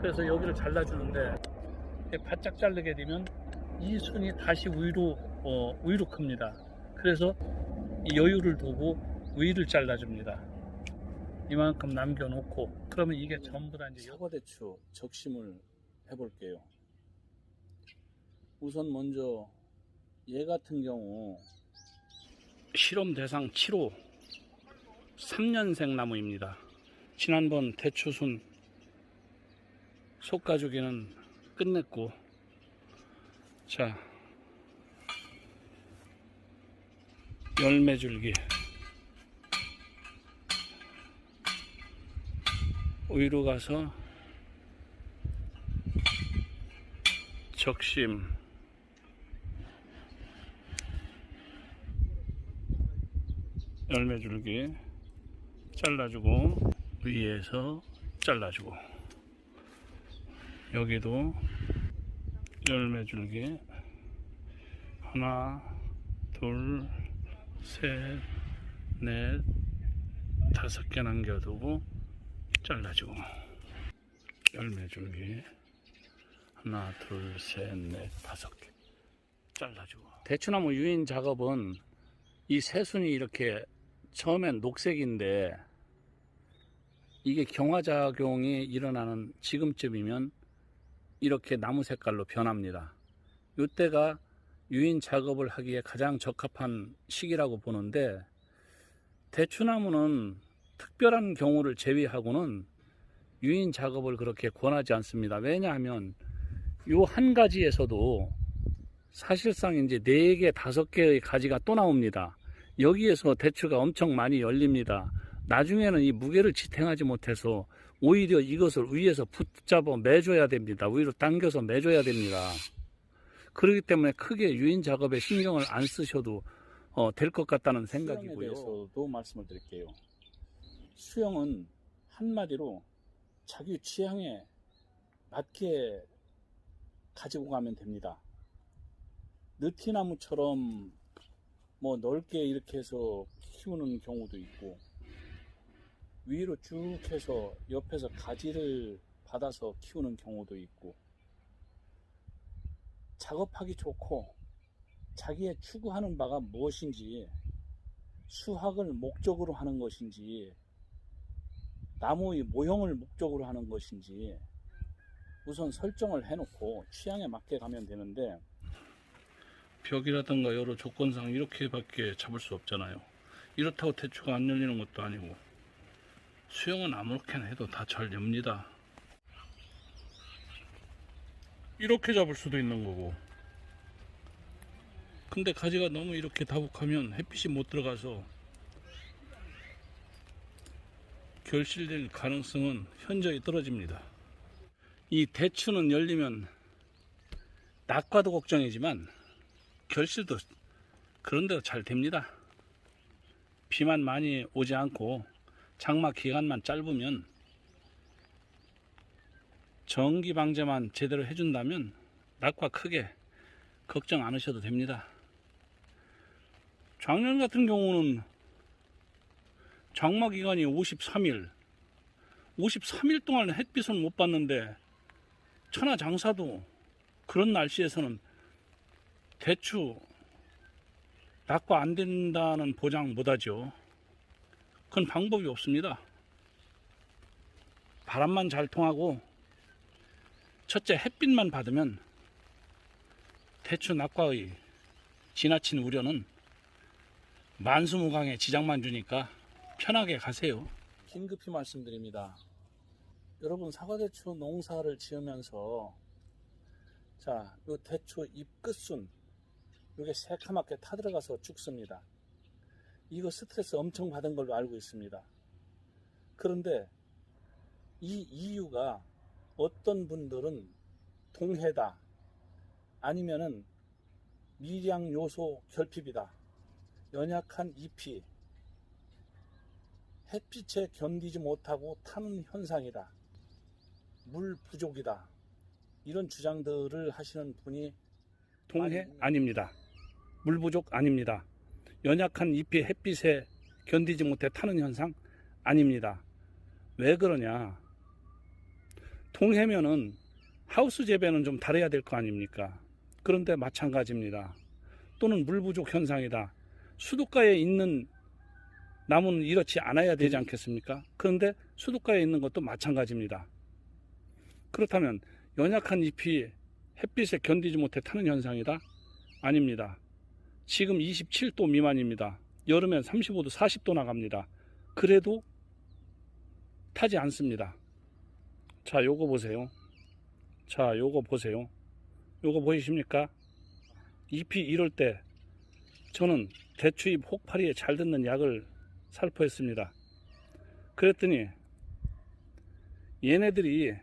그래서 여기를 잘라주는데 바짝 자르게 되면 이 순이 다시 위로 어, 위로 큽니다. 그래서 이 여유를 두고 위를 잘라줍니다. 이만큼 남겨놓고 그러면 이게 전부 다 이제 사과대추 적심을 해볼게요. 우선 먼저 얘 같은 경우 실험 대상 7호 3년생 나무입니다. 지난번 대추순 속가죽이는 끝냈고 자 열매줄기. 위로 가서 적심. 열매줄기 잘라주고 위에서 잘라주고 여기도 열매 줄기. 하나 둘 셋 넷 다섯 개 남겨두고 잘라주고. 열매 줄기. 하나 둘 셋 넷 다섯 개 잘라주고. 대추나무 유인 작업은 이 새순이 이렇게 처음엔 녹색인데 이게 경화작용이 일어나는 지금쯤이면 이렇게 나무 색깔로 변합니다. 이때가 유인 작업을 하기에 가장 적합한 시기라고 보는데 대추나무는 특별한 경우를 제외하고는 유인 작업을 그렇게 권하지 않습니다. 왜냐하면 요한 가지에서도 사실상 이제 4개, 5개의 가지가 또 나옵니다. 여기에서 대추가 엄청 많이 열립니다. 나중에는 이 무게를 지탱하지 못해서 오히려 이것을 위에서 붙잡아 매줘야 됩니다. 위로 당겨서 매줘야 됩니다. 그렇기 때문에 크게 유인 작업에 신경을 안 쓰셔도 어, 될 것 같다는 생각이고요. 대해서도 말씀을 드릴게요. 수영은 한마디로 자기 취향에 맞게 가지고 가면 됩니다. 느티나무처럼 뭐 넓게 이렇게 해서 키우는 경우도 있고 위로 쭉 해서 옆에서 가지를 받아서 키우는 경우도 있고 작업하기 좋고 자기의 추구하는 바가 무엇인지 수학을 목적으로 하는 것인지 나무의 모형을 목적으로 하는 것인지 우선 설정을 해놓고 취향에 맞게 가면 되는데 벽이라든가 여러 조건상 이렇게밖에 잡을 수 없잖아요. 이렇다고 대추가 안 열리는 것도 아니고 수영은 아무렇게나 해도 다 잘 엽니다. 이렇게 잡을 수도 있는 거고. 근데 가지가 너무 이렇게 다복하면 햇빛이 못 들어가서 결실될 가능성은 현저히 떨어집니다. 이 대추는 열리면 낙과도 걱정이지만 결실도 그런대로 잘 됩니다. 비만 많이 오지 않고 장마 기간만 짧으면 전기 방제만 제대로 해준다면 낙과 크게 걱정 안 하셔도 됩니다. 작년 같은 경우는 장마 기간이 53일, 53일 동안 햇빛을 못 봤는데 천하 장사도 그런 날씨에서는 대추 낙과 안 된다는 보장 못 하죠. 그건 방법이 없습니다. 바람만 잘 통하고 첫째 햇빛만 받으면 대추 낙과의 지나친 우려는 만수무강에 지장만 주니까 편하게 가세요. 긴급히 말씀드립니다. 여러분 사과대추 농사를 지으면서 자, 요 대추 잎 끝순 요게 새카맣게 타들어가서 죽습니다. 이거 스트레스 엄청 받은 걸로 알고 있습니다. 그런데 이 이유가 어떤 분들은 동해다 아니면은 미량 요소 결핍이다 연약한 잎이 햇빛에 견디지 못하고 타는 현상이다. 물 부족이다. 이런 주장들을 하시는 분이 동해 아닙니다. 물 부족 아닙니다. 연약한 잎이 햇빛에 견디지 못해 타는 현상 아닙니다. 왜 그러냐? 동해면은 하우스 재배는 좀 다뤄야 될 거 아닙니까? 그런데 마찬가지입니다. 또는 물 부족 현상이다. 수도가에 있는 나무는 이렇지 않아야 되지 않겠습니까? 그런데 수도가에 있는 것도 마찬가지입니다. 그렇다면 연약한 잎이 햇빛에 견디지 못해 타는 현상이다? 아닙니다. 지금 27도 미만입니다. 여름엔 35도, 40도 나갑니다. 그래도 타지 않습니다. 자, 요거 보세요. 자, 요거 보세요. 요거 보이십니까? 잎이 이럴 때 저는 대추잎 혹파리에 잘 듣는 약을 살포했습니다. 그랬더니 얘네들이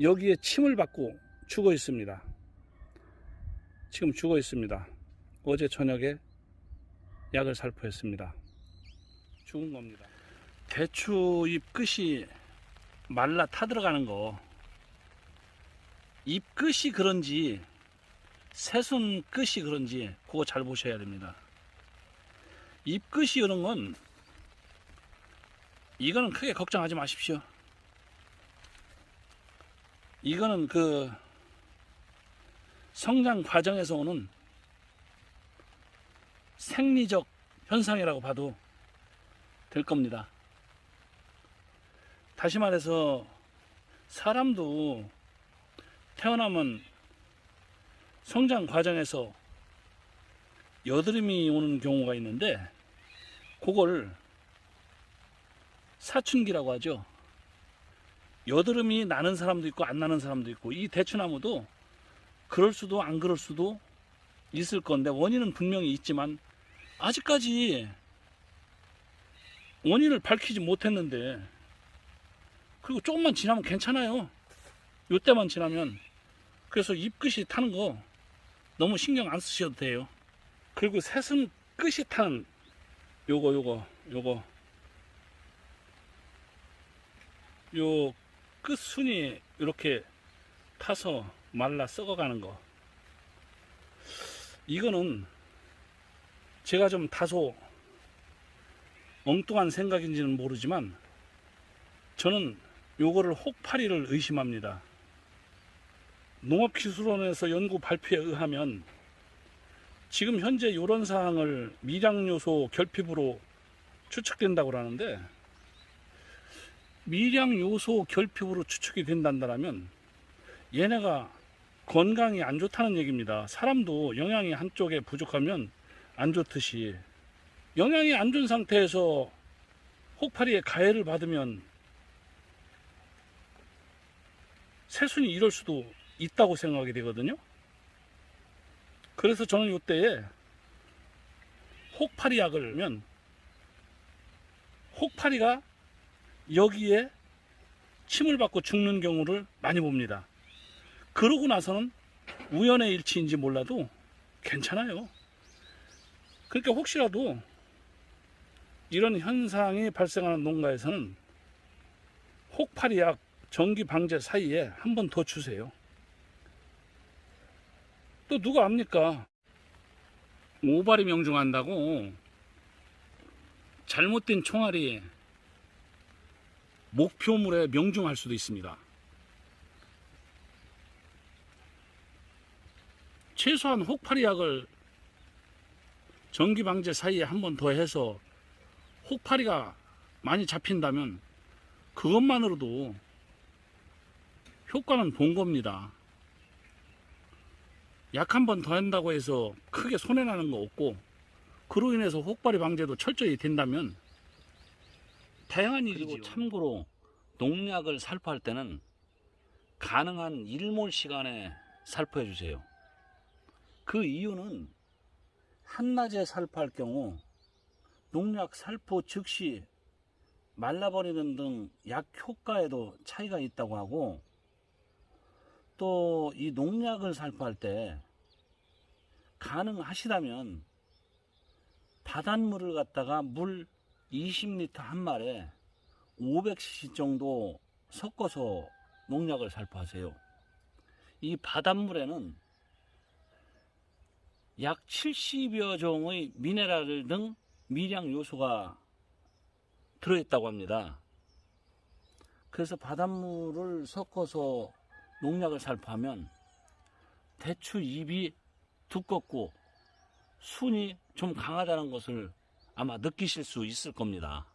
여기에 침을 받고 죽어 있습니다. 지금 죽어 있습니다. 어제 저녁에 약을 살포했습니다. 죽은 겁니다. 대추 잎 끝이 말라 타들어가는 거, 잎 끝이 그런지, 새순 끝이 그런지, 그거 잘 보셔야 됩니다. 잎 끝이 이런 건, 이거는 크게 걱정하지 마십시오. 이거는 그, 성장 과정에서 오는 생리적 현상이라고 봐도 될 겁니다. 다시 말해서 사람도 태어나면 성장 과정에서 여드름이 오는 경우가 있는데 그걸 사춘기라고 하죠. 여드름이 나는 사람도 있고 안 나는 사람도 있고 이 대추나무도 그럴 수도 안 그럴 수도 있을 건데 원인은 분명히 있지만 아직까지 원인을 밝히지 못했는데 그리고 조금만 지나면 괜찮아요. 요때만 지나면 그래서 잎 끝이 타는 거 너무 신경 안 쓰셔도 돼요. 그리고 새순 끝이 타는 요거 요거 요거 요 끝순이 이렇게 타서 말라 썩어가는 거 이거는 제가 좀 다소 엉뚱한 생각인지는 모르지만 저는 요거를 혹파리를 의심합니다. 농업기술원에서 연구 발표에 의하면 지금 현재 이런 사항을 미량요소 결핍으로 추측된다고 하는데 미량요소 결핍으로 추측이 된다면 얘네가 건강이 안 좋다는 얘기입니다. 사람도 영양이 한쪽에 부족하면 안 좋듯이 영양이 안 좋은 상태에서 혹파리에 가해를 받으면 새순이 이럴 수도 있다고 생각이 되거든요. 그래서 저는 이때에 혹파리 약을 면 혹파리가 여기에 침을 받고 죽는 경우를 많이 봅니다. 그러고 나서는 우연의 일치인지 몰라도 괜찮아요. 그러니까 혹시라도 이런 현상이 발생하는 농가에서는 혹파리약 전기 방제 사이에 한 번 더 주세요. 또 누가 압니까? 모발이 명중한다고 잘못된 총알이 목표물에 명중할 수도 있습니다. 최소한 혹파리약을 전기 방제 사이에 한 번 더 해서 혹파리가 많이 잡힌다면 그것만으로도 효과는 본 겁니다. 약 한 번 더 한다고 해서 크게 손해나는 거 없고 그로 인해서 혹파리 방제도 철저히 된다면 다양한 일이죠. 그리고 참고로 농약을 살포할 때는 가능한 일몰 시간에 살포해 주세요. 그 이유는 한낮에 살포할 경우 농약 살포 즉시 말라버리는 등 약 효과에도 차이가 있다고 하고 또 이 농약을 살포할 때 가능하시다면 바닷물을 갖다가 물 20리터 한 말에 500cc 정도 섞어서 농약을 살포하세요. 이 바닷물에는 약 70여 종의 미네랄 등 미량 요소가 들어있다고 합니다. 그래서 바닷물을 섞어서 농약을 살포하면 대추 잎이 두껍고 순이 좀 강하다는 것을 아마 느끼실 수 있을 겁니다.